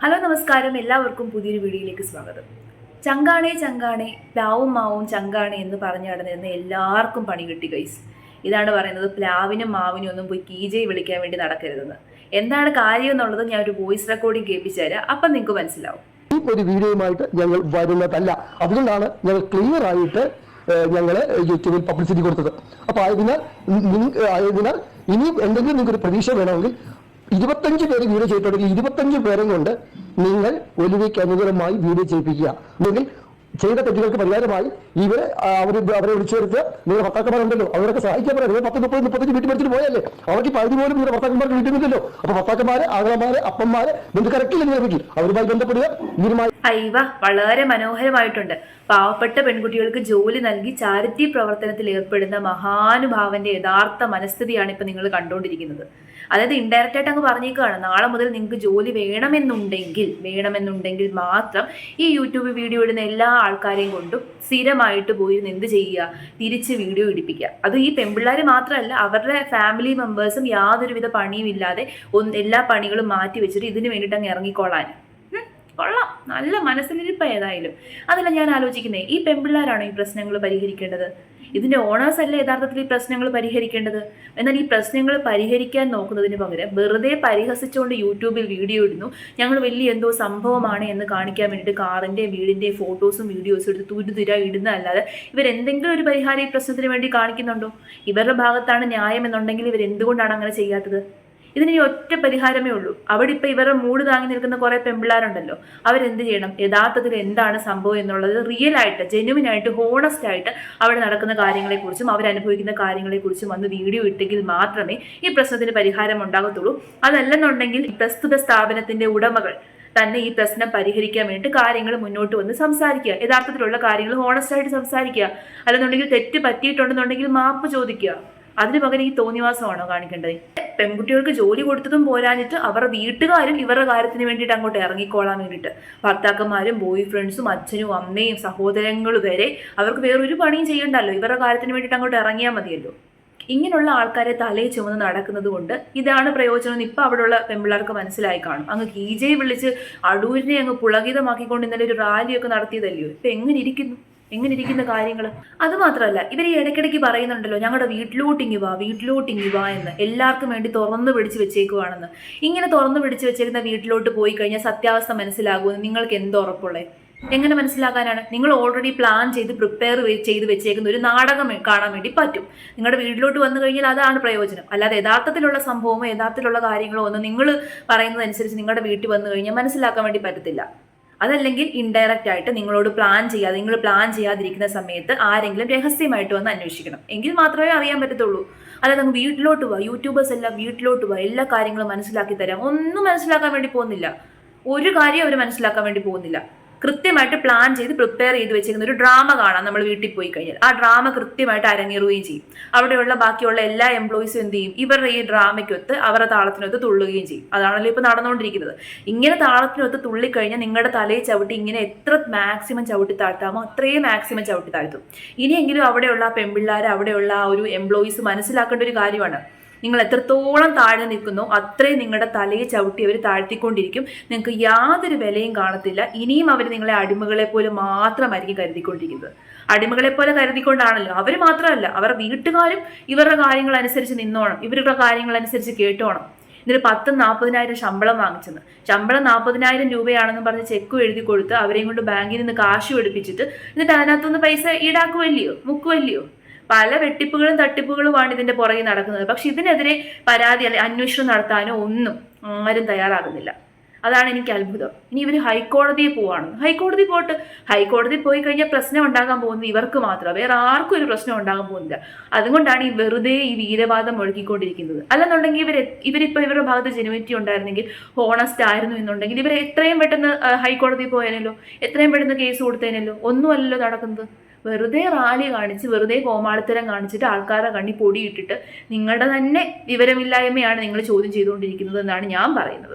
Hello നമസ്കാരം. എല്ലാവർക്കും പുതിയൊരു വീഡിയോയിലേക്ക് സ്വാഗതം. ചങ്കാണേ ചങ്കാണേ പ്ലാവും മാവും ചങ്കാണേ എന്ന് പറഞ്ഞു നടന്നിരുന്ന എല്ലാവർക്കും പണി കിട്ടി ഗൈസ് ഇതാണ് പറയുന്നത് പ്ലാവിനും മാവിനും ഒന്നും പോയി കീജയെ വിളിക്കാൻ വേണ്ടി നടക്കരുതെന്ന്. എന്താണ് കാര്യം എന്നുള്ളത് ഞാൻ ഒരു വോയിസ് റെക്കോർഡിംഗ് കേൾപ്പിച്ചു തരാം. അപ്പം നിങ്ങൾക്ക് മനസ്സിലാവും. ഈ ഒരു വീഡിയോയുമായിട്ട് ഞങ്ങൾ വരുന്നതല്ല. അതുകൊണ്ടാണ് ഞങ്ങൾ ക്ലിയർ ആയിട്ട് ഞങ്ങൾ യൂട്യൂബിൽ പബ്ലിസിറ്റി കൊടുത്തത്. അപ്പോൾ ആയതിനാൽ ആയതിനാൽ ഇനിയും എന്തെങ്കിലും നിങ്ങൾക്ക് ഒരു പ്രതീക്ഷ വേണമെങ്കിൽ ഇരുപത്തഞ്ച് പേര് വീഡിയോ ചെയ്തിട്ടുണ്ടെങ്കിൽ ഇരുപത്തഞ്ച് പേരും കൊണ്ട് നിങ്ങൾ ഒലിവയ്ക്ക് അനുകൂലമായി വീഡിയോ ചെയ്യിപ്പിക്കുക. അല്ലെങ്കിൽ ചെയ്ത തെറ്റുകൾക്ക് പരിഹാരമായി ഇവരെ അവർ അവരെ വിളിച്ചു വരുത്തുക നിങ്ങളുടെ ഭർത്താക്കന്മാരുണ്ടല്ലോ. അവരൊക്കെ സഹായിക്കാൻ പറയാം. നിങ്ങൾ പത്ത് മുപ്പത് മുപ്പത്തഞ്ച് വീട്ടിൽ പഠിച്ചിട്ട് പോയല്ലേ അവർക്ക് പകുതി പോലും നിങ്ങളുടെ ഭർത്താക്കന്മാർക്ക് കിട്ടുന്നില്ലല്ലോ. അപ്പൊ ഭർത്താക്കന്മാര് ആകളമാര് അപ്പന്മാര് ബന്ധുക്കരക്കില്ല നിങ്ങളുടെ വീട്ടിൽ? അവരുമായി ബന്ധപ്പെടുക ഇവരുമായി അയവ വളരെ മനോഹരമായിട്ടുണ്ട്. പാവപ്പെട്ട പെൺകുട്ടികൾക്ക് ജോലി നൽകി ചാരിറ്റി പ്രവർത്തനത്തിൽ ഏർപ്പെടുന്ന മഹാനുഭാവന്റെ യഥാർത്ഥ മനസ്ഥിതിയാണ് ഇപ്പൊ നിങ്ങൾ കണ്ടുകൊണ്ടിരിക്കുന്നത്. അതായത് ഇൻഡയറക്റ്റ് ആയിട്ട് അങ്ങ് പറഞ്ഞേക്കുകയാണ് നാളെ മുതൽ നിങ്ങൾക്ക് ജോലി വേണമെന്നുണ്ടെങ്കിൽ വേണമെന്നുണ്ടെങ്കിൽ മാത്രം ഈ യൂട്യൂബ് വീഡിയോ ഇടുന്ന എല്ലാ ആൾക്കാരെയും കൊണ്ടും സ്ഥിരമായിട്ട് പോയിരുന്ന് എന്ത് ചെയ്യുക? തിരിച്ച് വീഡിയോ ഇടിപ്പിക്കുക. അത് ഈ പെൺപിള്ളേർ മാത്രമല്ല അവരുടെ ഫാമിലി മെമ്പേഴ്സും യാതൊരുവിധ പണിയും ഇല്ലാതെ എല്ലാ പണികളും മാറ്റി വെച്ചിട്ട് ഇതിന് വേണ്ടിയിട്ട് അങ്ങ് ഇറങ്ങിക്കൊള്ളാൻ ഉം, കൊള്ളാം. നല്ല മനസ്സിലിരിപ്പ ഏതായാലും. അതല്ല ഞാൻ ആലോചിക്കുന്നത് ഈ പെൺപിള്ളേരാണോ ഈ പ്രശ്നങ്ങൾ പരിഹരിക്കേണ്ടത്? ഇതിന്റെ ഓണേഴ്സ് അല്ല യഥാർത്ഥത്തിൽ ഈ പ്രശ്നങ്ങൾ പരിഹരിക്കേണ്ടത്? എന്നാൽ ഈ പ്രശ്നങ്ങൾ പരിഹരിക്കാൻ നോക്കുന്നതിന് പകരം വെറുതെ പരിഹസിച്ചുകൊണ്ട് യൂട്യൂബിൽ വീഡിയോ ഇടുന്നു. ഞങ്ങൾ വലിയ എന്തോ സംഭവമാണ് എന്ന് കാണിക്കാൻ വേണ്ടിയിട്ട് കാറിന്റെയും വീടിന്റെയും ഫോട്ടോസും വീഡിയോസും എടുത്ത് തുരുതുര ഇടുന്നതല്ലാതെ ഇവരെന്തെങ്കിലും ഒരു പരിഹാരം ഈ പ്രശ്നത്തിന് വേണ്ടി കാണിക്കുന്നുണ്ടോ? ഇവരുടെ ഭാഗത്താണ് ന്യായം എന്നുണ്ടെങ്കിൽ ഇവർ എന്തുകൊണ്ടാണ് അങ്ങനെ ചെയ്യാത്തത്? ഇതിന് ഈ ഒറ്റ പരിഹാരമേ ഉള്ളൂ. അവിടെ ഇപ്പൊ ഇവരുടെ മൂട് താങ്ങി നിൽക്കുന്ന കുറെ പെമ്പിള്ളാരുണ്ടല്ലോ. അവരെന്ത് ചെയ്യണം? യഥാർത്ഥത്തിൽ എന്താണ് സംഭവം എന്നുള്ളത് റിയൽ ആയിട്ട് ജെന്യുവിൻ ആയിട്ട് ഹോണസ്റ്റ് ആയിട്ട് അവിടെ നടക്കുന്ന കാര്യങ്ങളെക്കുറിച്ചും അവരനുഭവിക്കുന്ന കാര്യങ്ങളെക്കുറിച്ചും വന്ന് വീഡിയോ ഇട്ടെങ്കിൽ മാത്രമേ ഈ പ്രശ്നത്തിന് പരിഹാരം ഉണ്ടാകത്തുള്ളൂ. അതല്ലെന്നുണ്ടെങ്കിൽ പ്രസ്തുത സ്ഥാപനത്തിന്റെ ഉടമകൾ തന്നെ ഈ പ്രശ്നം പരിഹരിക്കാൻ വേണ്ടിയിട്ട് കാര്യങ്ങൾ മുന്നോട്ട് വന്ന് സംസാരിക്കുക. യഥാർത്ഥത്തിലുള്ള കാര്യങ്ങൾ ഹോണസ്റ്റ് ആയിട്ട് സംസാരിക്കുക. അല്ലെന്നുണ്ടെങ്കിൽ തെറ്റ് പറ്റിയിട്ടുണ്ടെന്നുണ്ടെങ്കിൽ മാപ്പ് ചോദിക്കുക. അതിന് പകരം ഈ തോന്നിവാസമാണോ കാണിക്കേണ്ടത്? പെൺകുട്ടികൾക്ക് ജോലി കൊടുത്തതും പോരാഞ്ഞിട്ട് അവരുടെ വീട്ടുകാരും ഇവരുടെ കാര്യത്തിന് വേണ്ടിയിട്ട് അങ്ങോട്ട് ഇറങ്ങിക്കോളാൻ വേണ്ടിയിട്ട്. ഭർത്താക്കന്മാരും ബോയ് ഫ്രണ്ട്സും അച്ഛനും അമ്മയും സഹോദരങ്ങളും വരെ അവർക്ക് വേറൊരു പണിയും ചെയ്യണ്ടല്ലോ. ഇവരുടെ കാര്യത്തിന് വേണ്ടിയിട്ട് അങ്ങോട്ട് ഇറങ്ങിയാൽ മതിയല്ലോ. ഇങ്ങനെയുള്ള ആൾക്കാരെ തലയിൽ ചുമന്ന് നടക്കുന്നത് കൊണ്ട് ഇതാണ് പ്രയോജനം. എന്ന് ഇപ്പം അവിടെയുള്ള പെമ്പിള്ളേർക്ക് മനസ്സിലായി കാണും. അങ്ങ് കീജയെ വിളിച്ച് അടൂരിനെ അങ്ങ് പുളകിതമാക്കിക്കൊണ്ട് ഇന്നലെ ഒരു റാലിയൊക്കെ നടത്തിയതല്ലയോ ഇപ്പം എങ്ങനെ ഇരിക്കുന്നു? എങ്ങനെ ഇരിക്കുന്ന കാര്യങ്ങൾ അത് മാത്രമല്ല ഇവർ ഈ ഇടയ്ക്കിടയ്ക്ക് പറയുന്നുണ്ടല്ലോ ഞങ്ങളുടെ വീട്ടിലോട്ടിങ്ങി വാ വീട്ടിലോട്ടിങ്ങി വാ എന്ന്. എല്ലാവർക്കും വേണ്ടി തുറന്നു പിടിച്ച് വെച്ചേക്കുവാണെന്ന്. ഇങ്ങനെ തുറന്നു പിടിച്ച് വെച്ചേക്കുന്ന വീട്ടിലോട്ട് പോയി കഴിഞ്ഞാൽ സത്യാവസ്ഥ മനസ്സിലാകുമെന്ന് നിങ്ങൾക്ക് എന്ത് ഉറപ്പുള്ളേ? എങ്ങനെ മനസ്സിലാക്കാനാണ്? നിങ്ങൾ ഓൾറെഡി പ്ലാൻ ചെയ്ത് പ്രിപ്പയർ ചെയ്ത് വെച്ചേക്കുന്ന ഒരു നാടകം കാണാൻ വേണ്ടി പറ്റും. നിങ്ങളുടെ വീട്ടിലോട്ട് വന്നു കഴിഞ്ഞാൽ അതാണ് പ്രയോജനം. അല്ലാതെ യഥാർത്ഥത്തിലുള്ള സംഭവമോ യഥാർത്ഥത്തിലുള്ള കാര്യങ്ങളോ ഒന്നും നിങ്ങൾ പറയുന്നതനുസരിച്ച് നിങ്ങളുടെ വീട്ടിൽ വന്നു കഴിഞ്ഞാൽ മനസ്സിലാക്കാൻ വേണ്ടി പറ്റത്തില്ല. അതല്ലെങ്കിൽ ഇൻഡയറക്റ്റ് ആയിട്ട് നിങ്ങളോട് പ്ലാൻ ചെയ്യാതെ നിങ്ങൾ പ്ലാൻ ചെയ്യാതിരിക്കുന്ന സമയത്ത് ആരെങ്കിലും രഹസ്യമായിട്ട് വന്ന് അന്വേഷിക്കണം. എങ്കിൽ മാത്രമേ അറിയാൻ പറ്റത്തുള്ളൂ. അല്ലാതെ നമുക്ക് വീട്ടിലോട്ട് പോവാ യൂട്യൂബേഴ്സ് എല്ലാം വീട്ടിലോട്ട് പോവാ എല്ലാ കാര്യങ്ങളും മനസ്സിലാക്കി തരാം. ഒന്നും മനസ്സിലാക്കാൻ വേണ്ടി പോകുന്നില്ല. ഒരു കാര്യം അവർ മനസ്സിലാക്കാൻ വേണ്ടി പോകുന്നില്ല. കൃത്യമായിട്ട് പ്ലാൻ ചെയ്ത് പ്രിപ്പയർ ചെയ്ത് വെച്ചിരിക്കുന്ന ഒരു ഡ്രാമ കാണാം നമ്മൾ വീട്ടിൽ പോയി കഴിഞ്ഞാൽ. ആ ഡ്രാമ കൃത്യമായിട്ട് അരങ്ങേറുകയും ചെയ്യും. അവിടെയുള്ള ബാക്കിയുള്ള എല്ലാ എംപ്ലോയീസും എന്ത് ചെയ്യും? ഇവരുടെ ഈ ഡ്രാമയ്ക്കൊത്ത് അവരുടെ താളത്തിനൊത്ത് തുള്ളുകയും ചെയ്യും. അതാണല്ലോ ഇപ്പോൾ നടന്നുകൊണ്ടിരിക്കുന്നത്. ഇങ്ങനെ താളത്തിനൊത്ത് തുള്ളിക്കഴിഞ്ഞാൽ നിങ്ങളുടെ തലയിൽ ചവിട്ടി ഇങ്ങനെ എത്ര മാക്സിമം ചവിട്ടി താഴ്ത്താമോ അത്രയും മാക്സിമം ചവിട്ടി താഴ്ത്തും. ഇനിയെങ്കിലും അവിടെയുള്ള പെൺപിള്ളേർ അവിടെയുള്ള ആ ഒരു എംപ്ലോയീസ് മനസ്സിലാക്കേണ്ട ഒരു കാര്യമാണ്. നിങ്ങൾ എത്രത്തോളം താഴെ നിൽക്കുന്നു അത്രയും നിങ്ങളുടെ തലയെ ചവിട്ടി അവർ താഴ്ത്തിക്കൊണ്ടിരിക്കും. നിങ്ങൾക്ക് യാതൊരു വിലയും കാണത്തില്ല. ഇനിയും അവർ നിങ്ങളെ അടിമകളെ പോലെ മാത്രമായിരിക്കും കരുതിക്കൊണ്ടിരിക്കുന്നത്. അടിമകളെ പോലെ കരുതിക്കൊണ്ടാണല്ലോ. അവർ മാത്രമല്ല. അവരുടെ വീട്ടുകാരും ഇവരുടെ കാര്യങ്ങൾ അനുസരിച്ച് നിന്നോണം. ഇവരുടെ കാര്യങ്ങൾ അനുസരിച്ച് കേട്ടോണം. എന്നിട്ട് പത്തും നാൽപ്പതിനായിരം ശമ്പളം വാങ്ങിച്ചെന്ന്. ശമ്പളം നാൽപ്പതിനായിരം രൂപയാണെന്ന് പറഞ്ഞ് ചെക്ക് എഴുതി കൊടുത്ത് അവരെയും കൊണ്ട് ബാങ്കിൽ നിന്ന് കാശും എടുപ്പിച്ചിട്ട് എന്നിട്ട് അതിനകത്തുനിന്ന് പൈസ ഈടാക്കുമല്ലയോ മുക്കുമല്ലയോ പല വെട്ടിപ്പുകളും തട്ടിപ്പുകളുമാണ് ഇതിന്റെ പുറകെ നടക്കുന്നത്. പക്ഷെ ഇതിനെതിരെ പരാതി അല്ലെ അന്വേഷണം നടത്താനോ ഒന്നും ആരും തയ്യാറാകുന്നില്ല. അതാണ് എനിക്ക് അത്ഭുതം. ഇനി ഇവർ ഹൈക്കോടതിയിൽ പോവാണ്. ഹൈക്കോടതി പോയിട്ട് ഹൈക്കോടതി പോയി കഴിഞ്ഞാൽ പ്രശ്നം ഉണ്ടാകാൻ പോകുന്നത് ഇവർക്ക് മാത്രം. വേറെ ആർക്കും ഒരു പ്രശ്നം ഉണ്ടാകാൻ പോകുന്നില്ല. അതുകൊണ്ടാണ് ഈ വെറുതെ ഈ വീരവാദം ഒഴുകിക്കൊണ്ടിരിക്കുന്നത്. അല്ലെന്നുണ്ടെങ്കിൽ ഇവർ ഇവരിപ്പോൾ ഇവരുടെ ഭാഗത്ത് ജെനുവിറ്റി ഉണ്ടായിരുന്നെങ്കിൽ ഹോണസ്റ്റ് ആയിരുന്നു എന്നുണ്ടെങ്കിൽ ഇവർ എത്രയും പെട്ടെന്ന് ആ, ഹൈക്കോടതിയിൽ പോയാലോ എത്രയും പെട്ടെന്ന് കേസ് കൊടുത്തേനല്ലോ? ഒന്നുമല്ലല്ലോ നടക്കുന്നത്. വെറുതെ റാലി കാണിച്ച് വെറുതെ കോമാളിത്തരം കാണിച്ചിട്ട് ആൾക്കാരെ കണ്ണി പൊടിയിട്ടിട്ട് നിങ്ങളുടെ തന്നെ വിവരമില്ലായ്മയാണ് നിങ്ങൾ ചോദ്യം ചെയ്തുകൊണ്ടിരിക്കുന്നത് എന്നാണ് ഞാൻ പറയുന്നത്.